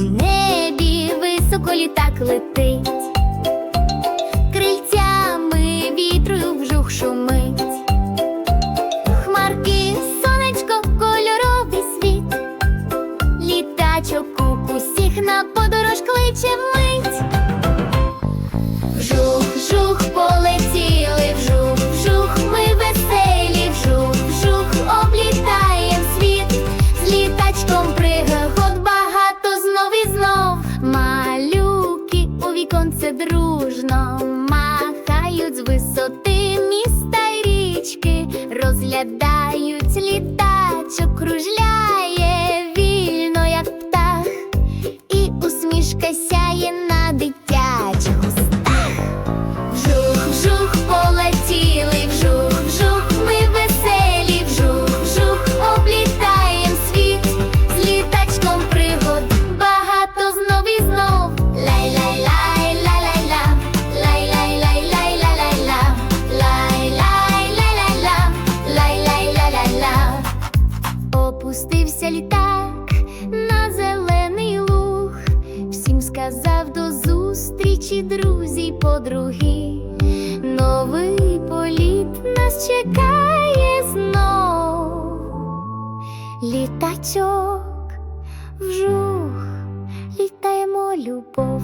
Небі високо літак летить, крильцями вітрою вжух шумить, хмарки, сонечко, кольоровий світ, літачок усіх на подорож кличе мить. Вжух, вжух полетіли, вжух, вжух, ми веселі, вжух, вжух, облітаєм світ, з літачком пригадуємо. віконце дружно махають з висоти міста й річки розглядають. Опустився літак на зелений луг, всім сказав до зустрічі, друзі подруги. Новий політ нас чекає знов. Літачок вжух, літаємо любов.